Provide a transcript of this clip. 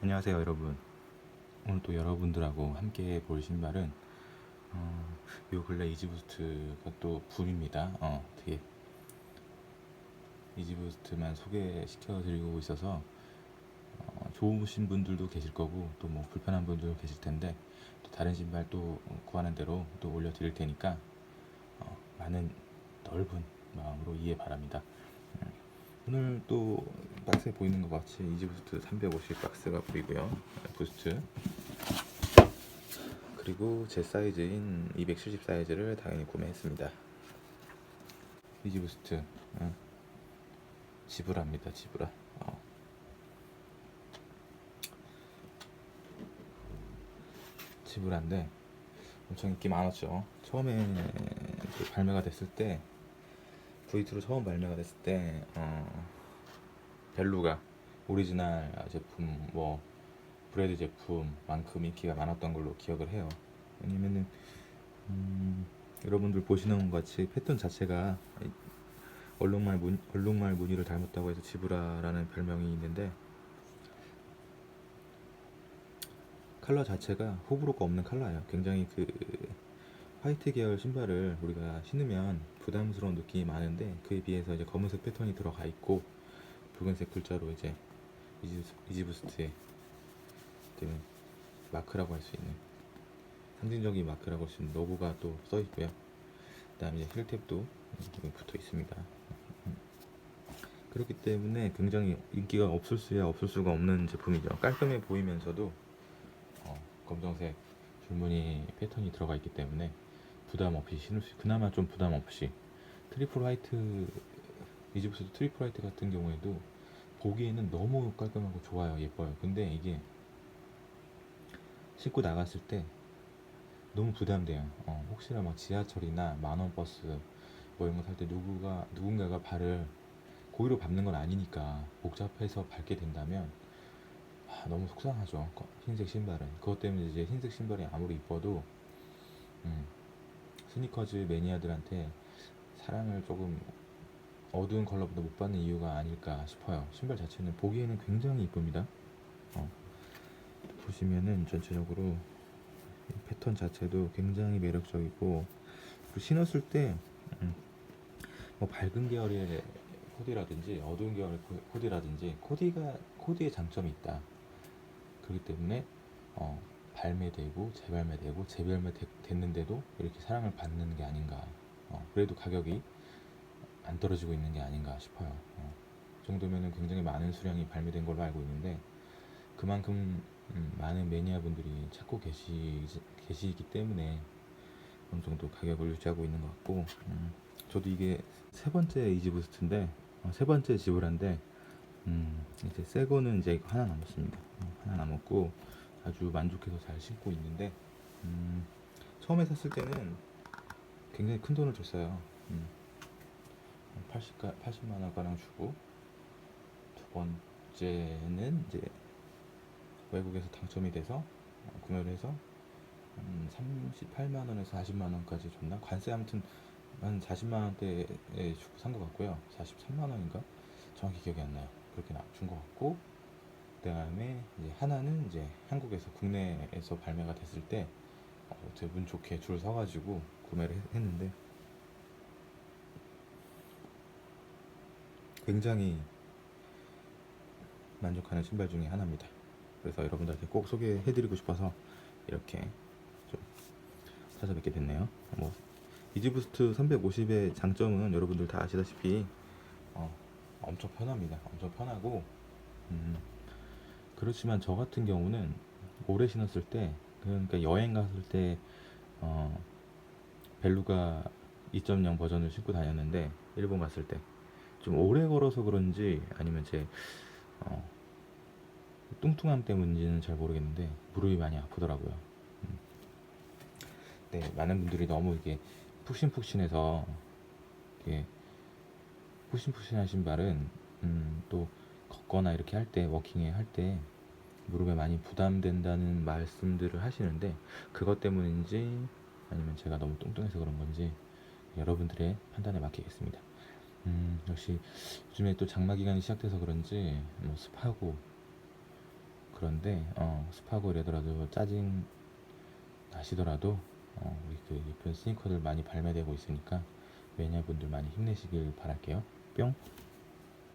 안녕하세요 여러분. 오늘 또 여러분들하고 함께 볼 신발은 어, 요 근래 이지부스트가 또 붐입니다. 어, 되게 이지부스트만 소개시켜 드리고 있어서 어, 좋으신 분들도 계실 거고 또 뭐 불편한 분들도 계실 텐데 또 다른 신발 또 구하는 대로 또 올려 드릴 테니까 어, 많은 넓은 마음으로 이해 바랍니다. 음, 오늘 또 박스에 보이는 것 같이 이지부스트 350 박스가 보이고요. 부스트 그리고 제 사이즈인 270 사이즈를 당연히 구매했습니다. 이지부스트 어. 지브라입니다. 지브라. 어. 지브라인데 엄청 인기 많았죠. 처음에 그 발매가 됐을 때 V2로 처음 발매가 됐을 때 어, 벨루가 오리지널 제품 뭐 브레드 제품만큼 인기가 많았던 걸로 기억을 해요. 왜냐면은 음, 여러분들 보시는 것 같이 패턴 자체가 이 얼룩말 무, 얼룩말 무늬를 닮았다고 해서 지브라라는 별명이 있는데 컬러 자체가 호불호가 없는 컬러예요. 굉장히 그 화이트 계열 신발을 우리가 신으면 부담스러운 느낌이 많은데 그에 비해서 이제 검은색 패턴이 들어가 있고 붉은색 글자로 이제 이지- 이지부스트의 마크라고 할 수 있는 상징적인 마크라고 할 수 있는 로고가 또 써 있고요. 그다음에 이제 힐탭도 붙어 있습니다. 그렇기 때문에 굉장히 인기가 없을 수야 없을 수가 없는 제품이죠. 깔끔해 보이면서도 어, 검정색 줄무늬 패턴이 들어가 있기 때문에 부담 없이 신을 수 그나마 좀 부담 없이 트리플 화이트 이집트 트리플 화이트 같은 경우에도 보기에는 너무 깔끔하고 좋아요 예뻐요 근데 이게 신고 나갔을 때 너무 부담돼요 어, 혹시나 막 지하철이나 만원 버스 뭐 이런 거 탈 때 누구가 누군가가 발을 고의로 밟는 건 아니니까 복잡해서 밟게 된다면 아, 너무 속상하죠. 거- 흰색 신발은. 그것 때문에 이제 흰색 신발이 아무리 이뻐도 음, 스니커즈 매니아들한테 사랑을 조금 어두운 컬러보다 못 받는 이유가 아닐까 싶어요. 신발 자체는 보기에는 굉장히 이쁩니다. 어, 보시면은 전체적으로 이 패턴 자체도 굉장히 매력적이고 신었을 때 음, 뭐 밝은 계열의 코디라든지 어두운 계열의 코- 코디라든지 코디가 코디의 장점이 있다. 그렇기 때문에 어, 발매되고 재발매되고 재발매 됐는데도 이렇게 사랑을 받는 게 아닌가. 어, 그래도 가격이 안 떨어지고 있는 게 아닌가 싶어요. 어, 그 정도면은 굉장히 많은 수량이 발매된 걸로 알고 있는데 그만큼 음, 많은 매니아분들이 찾고 계시, 계시기 때문에 어느 정도 가격을 유지하고 있는 것 같고 음, 저도 이게 세 번째 이지부스트인데 어, 세 번째 지브라인데 음, 이제 새 거는 이제 하나 남았습니다. 어, 하나 남았고 아주 만족해서 잘 신고 있는데 음, 처음에 샀을 때는 굉장히 큰 돈을 줬어요. 음, 80, 80만 원 가량 주고 두 번째는 이제 외국에서 당첨이 돼서 어, 구매를 해서 한 38만 원에서 40만 원까지 줬나? 관세 아무튼 한 40만 원대에 주고 산 것 같고요. 43만 원인가? 정확히 기억이 안 나요. 그렇게 준것 같고 그다음에 이제 하나는 이제 한국에서 국내에서 발매가 됐을 때 어, 운 좋게 줄 서가지고 구매를 했- 했는데 굉장히 만족하는 신발 중에 하나입니다. 그래서 여러분들한테 꼭 소개해드리고 싶어서 이렇게 좀 찾아뵙게 됐네요. 뭐 이지부스트 350의 장점은 여러분들 다 아시다시피 어, 엄청 편합니다. 엄청 편하고 음, 그렇지만 저 같은 경우는 오래 신었을 때 그러니까 여행 갔을 때 어, 벨루가 2.0 버전을 신고 다녔는데 일본 갔을 때 좀 오래 걸어서 그런지 아니면 제 어, 뚱뚱함 때문인지는 잘 모르겠는데 무릎이 많이 아프더라고요. 음. 네, 많은 분들이 너무 이게 푹신푹신해서 이게 푹신푹신한 신발은 음, 또 걷거나 이렇게 할 때 워킹에 할 때 무릎에 많이 부담된다는 말씀들을 하시는데 그것 때문인지 아니면 제가 너무 뚱뚱해서 그런 건지 여러분들의 판단에 맡기겠습니다. 음, 역시 요즘에 또 장마 기간이 시작돼서 그런지 뭐 습하고 그런데 어, 습하고 이러더라도 짜증 나시더라도 어, 우리 그 예쁜 스니커들 많이 발매되고 있으니까 매니아분들 많이 힘내시길 바랄게요. 뿅.